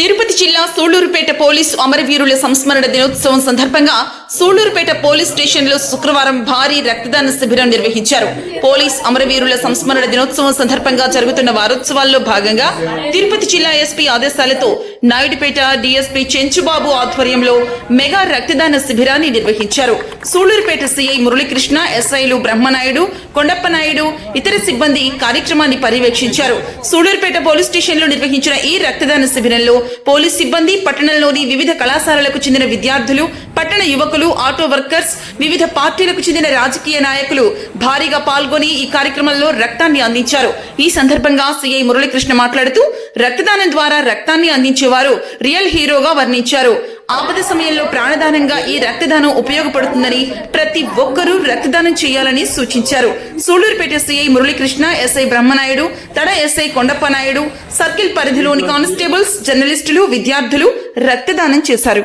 తిరుపతి జిల్లా సూళ్ళూరుపేట పోలీసు అమరవీరుల సంస్మరణ దినోత్సవం సందర్భంగా సూళ్ళూరుపేట పోలీస్ స్టేషన్లో శుక్రవారం భారీ రక్తదాన శిబిరం నిర్వహించారు. పోలీస్ అమరవీరుల సంస్మరణ దినోత్సవం సందర్భంగా జరుగుతున్న వారోత్సవాల్లో భాగంగా తిరుపతి జిల్లా ఎస్పీ ఆదేశాలతో నాయుడుపేట డీఎస్పీ చెంచుబాబు ఆధ్వర్యంలో మెగా రక్తదాన శిబిరాన్ని నిర్వహించారు. సూళ్ళూరుపేట సీఐ మురళీకృష్ణ ఎస్ఐలు బ్రహ్మనాయుడు కొండప్పనాయుడు ఇతర సిబ్బంది కార్యక్రమాన్ని పర్యవేక్షించారు. సూళ్ళూరుపేట పోలీస్ స్టేషన్లో నిర్వహించిన ఈ రక్తదాన శిబిరంలో పోలీస్ సిబ్బంది పట్టణంలోని వివిధ కళాశాలలకు చెందిన విద్యార్థులు పట్టణ యువకులు ఆటో వర్కర్స్ వివిధ పార్టీలకు చెందిన రాజకీయ నాయకులు భారీగా పాల్గొని ఈ కార్యక్రమంలో రక్తాన్ని అందించారు. ఈ సందర్భంగా సిఐ మురళీకృష్ణ మాట్లాడుతూ రక్తదానం ద్వారా రక్తాన్ని అందించేవారు రియల్ హీరోగా వర్ణించారు. ఆపద సమయంలో ప్రాణదానంగా ఈ రక్తదానం ఉపయోగపడుతుందని ప్రతి ఒక్కరూ రక్తదానం చేయాలని సూచించారు. Sullurpeta CI Muralikrishna SI Brahmanaidu Tada SI Kondappa Naidu circle పరిధిలోని కానిస్టేబుల్స్ జర్నలిస్టులు విద్యార్థులు రక్తదానం చేశారు.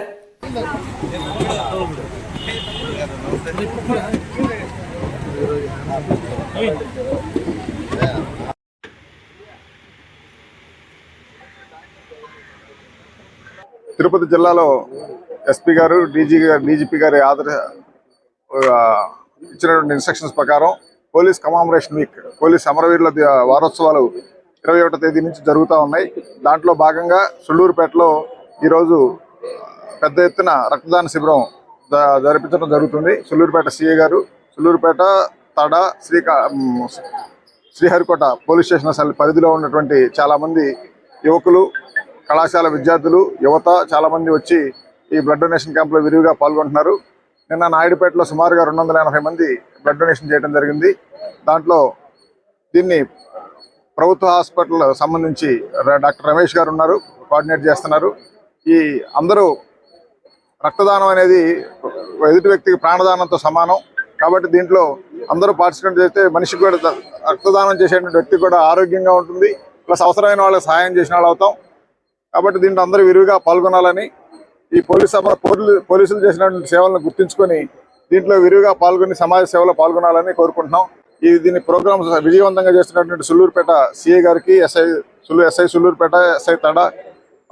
తిరుపతి జిల్లాలో ఎస్పీ గారు డీజీ గారు డీజీపీ గారి ఆదర ఇచ్చినటువంటి ఇన్స్ట్రక్షన్స్ ప్రకారం పోలీస్ కమామరేషన్ వీక్ పోలీస్ అమరవీరుల వారోత్సవాలు ఇరవై ఒకటో తేదీ నుంచి జరుగుతూ ఉన్నాయి. దాంట్లో భాగంగా సుళ్ళూరుపేటలో ఈరోజు పెద్ద ఎత్తున రక్తదాన శిబిరం జరిపించడం జరుగుతుంది. సుళ్ళూరుపేట సిఏ గారు సుళ్ళూరుపేట తడ శ్రీకా శ్రీహరికోట పోలీస్ స్టేషన్ అసలు పరిధిలో ఉన్నటువంటి చాలా మంది యువకులు కళాశాల విద్యార్థులు యువత చాలా మంది వచ్చి ఈ బ్లడ్ డొనేషన్ క్యాంప్లో విరివిగా పాల్గొంటున్నారు. నిన్న నాయుడుపేటలో సుమారుగా రెండు వందల ఎనభై మంది బ్లడ్ డొనేషన్ చేయడం జరిగింది. దాంట్లో దీన్ని ప్రభుత్వ హాస్పిటల్ సంబంధించి డాక్టర్ రమేష్ గారు ఉన్నారు కోఆర్డినేట్ చేస్తున్నారు. ఈ అందరూ రక్తదానం అనేది ఎదుటి వ్యక్తికి ప్రాణదానంతో సమానం. కాబట్టి దీంట్లో అందరూ పార్టిసిపేట్ చేస్తే మనిషికి కూడా రక్తదానం చేసేటువంటి వ్యక్తి కూడా ఆరోగ్యంగా ఉంటుంది. ప్లస్ అవసరమైన వాళ్ళకి సహాయం చేసిన వాళ్ళు అవుతాం. కాబట్టి దీంట్లో అందరూ విరివిగా పాల్గొనాలని ఈ పోలీస్ పోలీసులు చేసినటువంటి సేవలను గుర్తించుకొని దీంట్లో విరివిగా పాల్గొని సమాజ సేవలో పాల్గొనాలని కోరుకుంటున్నాం. ఈ దీని ప్రోగ్రామ్ విజయవంతంగా చేస్తున్నటువంటి సుల్లూరుపేట సిఏ గారికి ఎస్ఐ సులు ఎస్ఐ సుల్లూరుపేట ఎస్ఐ తడ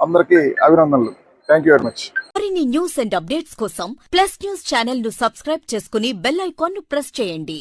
అందరికీ అభినందనలు. థ్యాంక్ యూ వెరీ మచ్ మరిన్ని న్యూస్ అండ్ అప్డేట్స్ కోసం ప్లస్ న్యూస్ ఛానల్ను సబ్స్క్రైబ్ చేసుకుని బెల్ ఐకాన్ను ప్రెస్ చేయండి.